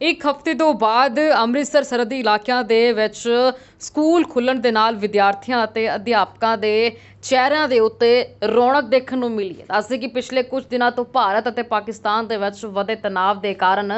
ਇੱਕ ਹਫ਼ਤੇ ਤੋਂ ਬਾਅਦ ਅੰਮ੍ਰਿਤਸਰ ਸਰਹੱਦੀ ਇਲਾਕਿਆਂ ਦੇ ਵਿੱਚ ਸਕੂਲ ਖੁੱਲਣ ਦੇ ਨਾਲ ਵਿਦਿਆਰਥੀਆਂ ਅਤੇ ਅਧਿਆਪਕਾਂ ਦੇ ਚਿਹਰਿਆਂ ਦੇ ਉੱਤੇ ਰੌਣਕ ਦੇਖਣ ਨੂੰ ਮਿਲੀ ਹੈ। ਦੱਸਦੇ ਕਿ ਪਿਛਲੇ ਕੁਝ ਦਿਨਾਂ ਤੋਂ ਭਾਰਤ ਅਤੇ ਪਾਕਿਸਤਾਨ ਦੇ ਵਿੱਚ ਵਧੇ ਤਣਾਅ ਦੇ ਕਾਰਨ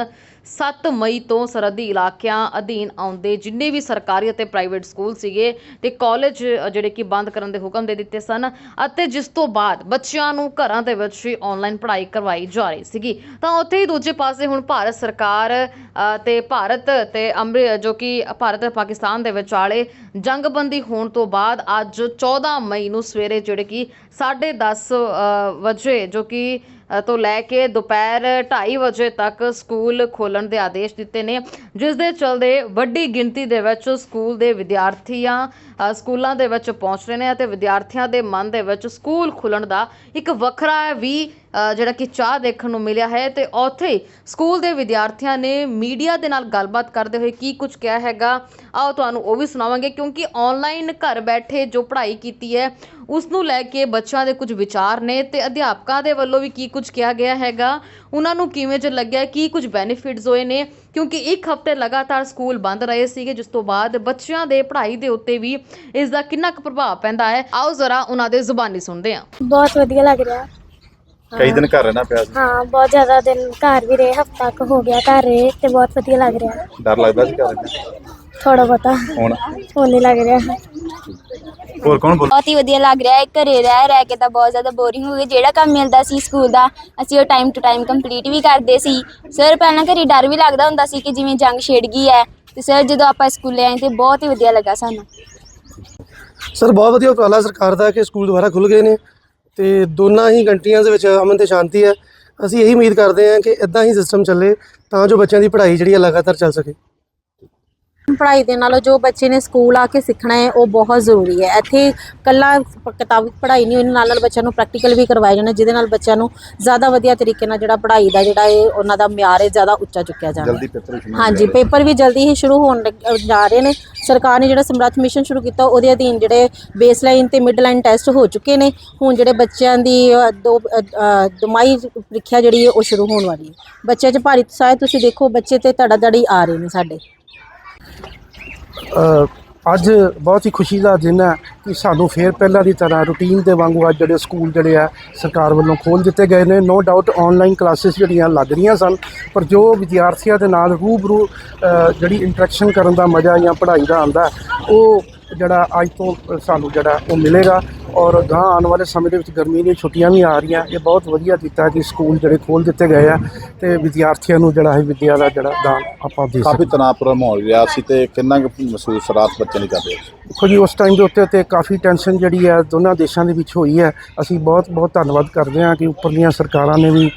7 ਮਈ ਤੋਂ ਸਰਹੱਦੀ ਇਲਾਕਿਆਂ ਅਧੀਨ ਆਉਂਦੇ ਜਿੰਨੇ ਵੀ ਸਰਕਾਰੀ ਅਤੇ ਪ੍ਰਾਈਵੇਟ ਸਕੂਲ ਸੀਗੇ ਤੇ ਕਾਲਜ ਜਿਹੜੇ ਕਿ ਬੰਦ ਕਰਨ ਦੇ ਹੁਕਮ ਦੇ ਦਿੱਤੇ ਸਨ ਅਤੇ ਜਿਸ ਤੋਂ ਬਾਅਦ ਬੱਚਿਆਂ ਨੂੰ ਘਰਾਂ ਦੇ ਵਿੱਚ ਹੀ ਆਨਲਾਈਨ ਪੜ੍ਹਾਈ ਕਰਵਾਈ ਜਾ ਰਹੀ ਸੀਗੀ। ਤਾਂ ਉੱਥੇ ਹੀ ਦੂਜੇ ਪਾਸੇ ਹੁਣ ਭਾਰਤ ਸਰਕਾਰ ਅ, ਤੇ ਭਾਰਤ ਤੇ ਅੰਮ੍ਰਿ ਜੋ ਕਿ ਭਾਰਤ ਤੇ ਪਾਕਿਸਤਾਨ ਦੇ ਵਿਚਾਲੇ ਜੰਗਬੰਦੀ ਹੋਣ ਤੋਂ ਬਾਅਦ ਅੱਜ 14 ਮਈ ਨੂੰ ਸਵੇਰੇ ਜਿਹੜੇ ਕਿ 10:30 ਵਜੇ ਜੋ ਕਿ ਤੋਂ ਲੈ ਕੇ ਦੁਪਹਿਰ 2:30 ਵਜੇ ਤੱਕ ਸਕੂਲ ਖੋਲਣ ਦੇ ਆਦੇਸ਼ ਦਿੱਤੇ ਨੇ, ਜਿਸ ਦੇ ਚਲਦੇ ਵੱਡੀ ਗਿਣਤੀ ਦੇ ਵਿੱਚ ਸਕੂਲ ਦੇ ਵਿਦਿਆਰਥੀਆਂ ਸਕੂਲਾਂ ਦੇ ਵਿੱਚ ਪਹੁੰਚ ਰਹੇ ਨੇ ਅਤੇ ਵਿਦਿਆਰਥੀਆਂ ਦੇ ਮਨ ਦੇ ਵਿੱਚ ਸਕੂਲ ਖੁੱਲਣ ਦਾ ਇੱਕ ਵੱਖਰਾ ਵੀ ਜਿਹੜਾ ਕਿ ਚਾਹ ਦੇਖਣ ਨੂੰ ਮਿਲਿਆ ਹੈ ਤੇ ਉੱਥੇ ਸਕੂਲ ਦੇ ਵਿਦਿਆਰਥੀਆਂ ਨੇ ਮੀਡੀਆ ਦੇ ਨਾਲ ਗੱਲਬਾਤ ਕਰਦੇ ਹੋਏ ਕੀ ਕੁਝ ਕਿਹਾ ਹੈਗਾ। ਆਓ ਤੁਹਾਨੂੰ ਉਹ ਵੀ ਸੁਣਾਵਾਂਗੇ ਕਿਉਂਕਿ ਆਨਲਾਈਨ ਘਰ ਬੈਠੇ ਜੋ ਪੜ੍ਹਾਈ ਕੀਤੀ ਹੈ, ਉਸ ਨੂੰ ਲੈ ਕੇ ਬੱਚਿਆਂ ਦੇ ਕੁਝ ਵਿਚਾਰ ਨੇ ਤੇ ਅਧਿਆਪਕਾਂ ਦੇ ਵੱਲੋਂ ਵੀ ਕੀ ਕੁਝ ਕਿਹਾ ਗਿਆ ਹੈਗਾ। ਉਹਨਾਂ ਨੂੰ ਕਿਵੇਂ ਜੇ ਲੱਗਿਆ, ਕੀ ਕੁਝ ਬੈਨੀਫਿਟਸ ਹੋਏ ਨੇ, ਕਿਉਂਕਿ ਇੱਕ ਹਫ਼ਤੇ ਲਗਾਤਾਰ ਸਕੂਲ ਬੰਦ ਰਹੇ ਸੀਗੇ, ਜਿਸ ਤੋਂ ਬਾਅਦ ਬੱਚਿਆਂ ਦੇ ਪੜ੍ਹਾਈ ਦੇ ਉੱਤੇ ਵੀ ਇਸ ਦਾ ਕਿੰਨਾ ਕੁ ਪ੍ਰਭਾਵ ਪੈਂਦਾ ਹੈ। ਆਓ ਜ਼ਰਾ ਉਹਨਾਂ ਦੇ ਜ਼ੁਬਾਨੀ ਸੁਣਦੇ ਹਾਂ। ਬਹੁਤ ਵਧੀਆ ਲੱਗ ਰਿਹਾ। ਕਈ ਦਿਨ ਘਰ ਰਹਿਣਾ ਪਿਆ ਸੀ। ਹਾਂ ਬਹੁਤ ਜ਼ਿਆਦਾ ਦਿਨ ਘਰ ਵੀ ਰਹੇ ਹਫਤਾ ਕੁ ਹੋ ਗਿਆ ਘਰ ਰਹੇ ਤੇ ਬਹੁਤ ਵਧੀਆ ਲੱਗ ਰਿਹਾ। ਡਰ ਲੱਗਦਾ ਸੀ ਘਰ ਰਹਿੰਦੇ ਥੋੜਾ ਬਹੁਤਾ। ਹੁਣ? ਹੁਣ ਨਹੀਂ ਲੱਗ ਰਿਹਾ। ਹੋਰ ਕੌਣ ਬੋਲ ਬਹੁਤ ਹੀ ਵਧੀਆ ਲੱਗ ਰਿਹਾ ਹੈ ਘਰੇ ਰਹਿ ਰਹਿ ਕੇ ਤਾਂ ਬਹੁਤ ਜ਼ਿਆਦਾ ਬੋਰਿੰਗ ਹੋ ਗਈ ਜਿਹੜਾ ਕੰਮ ਮਿਲਦਾ ਸੀ ਸਕੂਲ ਦਾ ਅਸੀਂ ਉਹ ਟਾਈਮ ਟੂ ਟਾਈਮ ਕੰਪਲੀਟ ਵੀ ਕਰਦੇ ਸੀ। ਸਰ ਪਹਿਲਾਂ ਘਰੇ ਡਰ ਵੀ ਲੱਗਦਾ ਹੁੰਦਾ ਸੀ ਕਿ ਜਿਵੇਂ ਜੰਗ ਛਿੜ ਗਈ ਹੈ ਤੇ ਸਰ ਜਦੋਂ ਆਪਾਂ ਸਕੂਲੇ ਆਏ ਤੇ ਬਹੁਤ ਹੀ ਵਧੀਆ ਲੱਗਾ ਸਾਨੂੰ। ਸਰ ਬਹੁਤ ਵਧੀਆ ਉਪਰਾਲਾ ਸਰਕਾਰ ਦਾ ਕਿ ਸਕੂਲ ਦੁਬਾਰਾ ਖੁੱਲ ਗਏ ਨੇ। ਤੇ ਦੋਨਾਂ ਹੀ ਕੰਟਰੀਆਂ ਦੇ ਵਿੱਚ ਅਮਨ ਤੇ ਸ਼ਾਂਤੀ ਹੈ। ਅਸੀਂ ਇਹੀ ਉਮੀਦ ਕਰਦੇ ਹਾਂ ਕਿ ਇਦਾਂ ਹੀ ਸਿਸਟਮ ਚੱਲੇ ਤਾਂ ਜੋ ਬੱਚਿਆਂ ਦੀ ਪੜ੍ਹਾਈ ਜਿਹੜੀ ਹੈ ਲਗਾਤਾਰ ਚੱਲ ਸਕੇ। ਪੜ੍ਹਾਈ ਦੇ ਨਾਲੋਂ ਜੋ ਬੱਚੇ ਨੇ ਸਕੂਲ ਆ ਕੇ ਸਿੱਖਣਾ ਹੈ ਉਹ ਬਹੁਤ ਜ਼ਰੂਰੀ ਹੈ। ਇੱਥੇ ਕੱਲਾ ਕਿਤਾਬੀ ਪੜ੍ਹਾਈ ਨਹੀਂ ਹੋਣੀ ਨਾਲ ਨਾਲ ਬੱਚਿਆਂ ਨੂੰ ਪ੍ਰੈਕਟੀਕਲ ਵੀ ਕਰਵਾਏ ਜਾਣੇ ਜਿਹਦੇ ਨਾਲ ਬੱਚਿਆਂ ਨੂੰ ਜ਼ਿਆਦਾ ਵਧੀਆ ਤਰੀਕੇ ਨਾਲ ਜਿਹੜਾ ਪੜ੍ਹਾਈ ਦਾ ਜਿਹੜਾ ਹੈ ਉਹਨਾਂ ਦਾ ਮਿਆਰ ਹੈ ਜ਼ਿਆਦਾ ਉੱਚਾ ਚੁੱਕਿਆ ਜਾਣਾ ਜਲਦੀ ਪੇਪਰ ਸ਼ੁਰੂ ਹਾਂਜੀ। ਪੇਪਰ ਵੀ ਜਲਦੀ ਹੀ ਸ਼ੁਰੂ ਹੋਣ ਲੱਗ- ਜਾ ਰਹੇ ਨੇ। ਸਰਕਾਰ ਨੇ ਜਿਹੜਾ ਸਮਰੱਥ ਮਿਸ਼ਨ ਸ਼ੁਰੂ ਕੀਤਾ ਉਹਦੇ ਅਧੀਨ ਜਿਹੜੇ ਬੇਸਲਾਈਨ ਤੇ ਮਿਡਲਾਈਨ ਟੈਸਟ ਹੋ ਚੁੱਕੇ ਨੇ। ਹੁਣ ਜਿਹੜੇ ਬੱਚਿਆਂ ਦੀ ਅ, ਦੋ ਅ, ਅ, ਦਮਾਈ ਪ੍ਰੀਖਿਆ ਜਿਹੜੀ ਹੈ ਉਹ ਸ਼ੁਰੂ ਹੋਣ ਵਾਲੀ ਹੈ। ਬੱਚਿਆਂ 'ਚ ਭਾਰੀ ਉਤਸ਼ਾਹ ਹੈ। ਤੁਸੀਂ ਦੇਖੋ ਬੱਚੇ ਤੇ ਧੜਾ ਧੜੀ ਆ ਰਹੇ ਨੇ ਸਾਡੇ। ਅੱਜ ਬਹੁਤ ਹੀ ਖੁਸ਼ੀ ਦਾ ਦਿਨ ਹੈ ਕਿ ਸਾਨੂੰ ਫੇਰ ਪਹਿਲਾਂ ਦੀ ਤਰ੍ਹਾਂ ਰੂਟੀਨ ਦੇ ਵਾਂਗੂ ਅੱਜ ਜਿਹੜੇ ਸਕੂਲ ਜਿਹੜੇ ਆ, ਸਰਕਾਰ ਵੱਲੋਂ ਖੋਲ੍ਹ ਦਿੱਤੇ ਗਏ ਨੇ। ਨੋ ਡਾਊਟ ਆਨਲਾਈਨ ਕਲਾਸਿਸ ਜਿਹੜੀਆਂ ਲੱਗ ਰਹੀਆਂ ਸਨ, ਪਰ ਜੋ ਵਿਦਿਆਰਥੀਆਂ ਦੇ ਨਾਲ ਰੂਬਰੂ ਜਿਹੜੀ ਇੰਟਰੈਕਸ਼ਨ ਕਰਨ ਦਾ ਮਜ਼ਾ ਜਾਂ ਪੜ੍ਹਾਈ ਦਾ ਆਉਂਦਾ, ਉਹ ਜਿਹੜਾ ਅੱਜ ਤੋਂ ਸਾਨੂੰ ਜਿਹੜਾ ਉਹ ਮਿਲੇਗਾ। ਔਰ ਗਾਂ ਆਉਣ ਵਾਲੇ ਸਮੇਂ ਦੇ ਵਿੱਚ ਗਰਮੀ ਦੀਆਂ ਛੁੱਟੀਆਂ ਵੀ ਆ ਰਹੀਆਂ। ਇਹ ਬਹੁਤ ਵਧੀਆ ਕੀਤਾ ਕਿ ਸਕੂਲ ਜਿਹੜੇ ਖੋਲ੍ਹ ਦਿੱਤੇ ਗਏ ਆ ਤੇ ਵਿਦਿਆਰਥੀਆਂ ਨੂੰ ਜਿਹੜਾ ਹੈ ਵਿੱਦਿਆ ਦਾ ਜਿਹੜਾ ਦਾਨ ਆਪਾਂ ਦੇ ਕਾਫੀ ਤਣਾਅਪੂਰਨ ਮਾਹੌਲ ਰਿਹਾ ਸੀ ਤੇ ਕਿੰਨਾ ਕੁ ਮਹਿਸੂਸ ਰਾਤ ਬੱਚੇ ਨਹੀਂ ਕਰਦੇ ਦੇਖੋ ਜੀ ਉਸ ਟਾਈਮ ਦੇ ਉੱਤੇ ਤੇ ਕਾਫੀ ਟੈਨਸ਼ਨ ਜਿਹੜੀ ਹੈ ਦੋਨਾਂ ਦੇਸ਼ਾਂ ਦੇ ਵਿੱਚ ਹੋਈ ਹੈ ਅਸੀਂ ਬਹੁਤ ਬਹੁਤ ਧੰਨਵਾਦ ਕਰਦੇ ਹਾਂ ਕਿ ਉੱਪਰਲੀਆਂ ਸਰਕਾਰਾਂ ਨੇ ਵੀ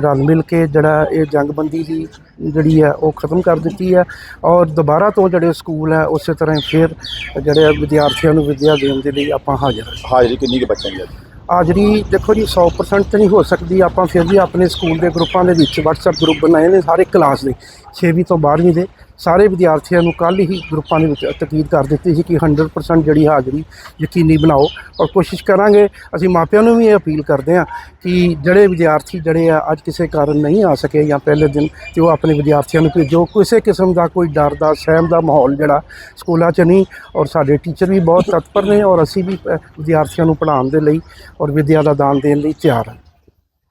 ਰਲ ਮਿਲ ਕੇ ਜਿਹੜਾ ਇਹ ਜੰਗਬੰਦੀ ਦੀ ਜਿਹੜੀ ਹੈ ਉਹ ਖਤਮ ਕਰ ਦਿੱਤੀ ਹੈ ਔਰ ਦੁਬਾਰਾ ਤੋਂ ਜਿਹੜੇ ਸਕੂਲ ਹੈ ਉਸੇ ਤਰ੍ਹਾਂ ਫਿਰ ਜਿਹੜੇ ਵਿਦਿਆਰਥੀਆਂ ਨੂੰ ਵਿੱਦਿਆ ਦੇਣ ਦੇ ਲਈ ਆਪਾਂ ਹਾਜ਼ਰ ਹਾਂ। ਹਾਜ਼ਰੀ ਕਿੰਨੀ ਕੁ ਬੱਚਿਆਂ ਦੀ ਅੱਜ? ਹਾਜ਼ਰੀ ਦੇਖੋ ਜੀ 100% ਤੇ ਨਹੀਂ ਹੋ ਸਕਦੀ, ਆਪਾਂ ਫਿਰ ਵੀ ਆਪਣੇ ਸਕੂਲ ਦੇ ਗਰੁੱਪਾਂ ਦੇ ਵਿੱਚ WhatsApp ਗਰੁੱਪ ਬਣਾਏ ਨੇ ਸਾਰੇ ਕਲਾਸ ਦੇ 6ਵੀਂ ਤੋਂ 12ਵੀਂ ਦੇ। ਸਾਰੇ ਵਿਦਿਆਰਥੀਆਂ ਨੂੰ ਕੱਲ੍ਹ ਹੀ ਗਰੁੱਪਾਂ ਦੇ ਵਿੱਚ ਤਕੀਦ ਕਰ ਦਿੱਤੀ ਸੀ ਕਿ 100% ਜਿਹੜੀ ਹਾਜ਼ਰੀ ਯਕੀਨੀ ਬਣਾਓ ਔਰ ਕੋਸ਼ਿਸ਼ ਕਰਾਂਗੇ, ਅਸੀਂ ਮਾਪਿਆਂ ਨੂੰ ਵੀ ਇਹ ਅਪੀਲ ਕਰਦੇ ਹਾਂ ਕਿ ਜਿਹੜੇ ਵਿਦਿਆਰਥੀ, ਜਿਹੜੇ ਆ ਅੱਜ ਕਿਸੇ ਕਾਰਨ ਨਹੀਂ ਆ ਸਕੇ ਜਾਂ ਪਹਿਲੇ ਦਿਨ ਤੇ ਉਹ ਆਪਣੇ ਵਿਦਿਆਰਥੀਆਂ ਨੂੰ ਭੇਜੋ, ਕਿਸੇ ਕਿਸਮ ਦਾ ਕੋਈ ਡਰ ਦਾ, ਸਹਿਮ ਦਾ ਮਾਹੌਲ ਜਿਹੜਾ ਸਕੂਲਾਂ 'ਚ ਨਹੀਂ ਔਰ ਸਾਡੇ ਟੀਚਰ ਵੀ ਬਹੁਤ ਤਤਪਰ ਨੇ ਔਰ ਅਸੀਂ ਵੀ ਵਿਦਿਆਰਥੀਆਂ ਨੂੰ ਪੜ੍ਹਾਉਣ ਦੇ ਲਈ ਔਰ ਵਿੱਦਿਆ ਦਾ ਦਾਨ ਦੇਣ ਲਈ ਤਿਆਰ ਹਾਂ।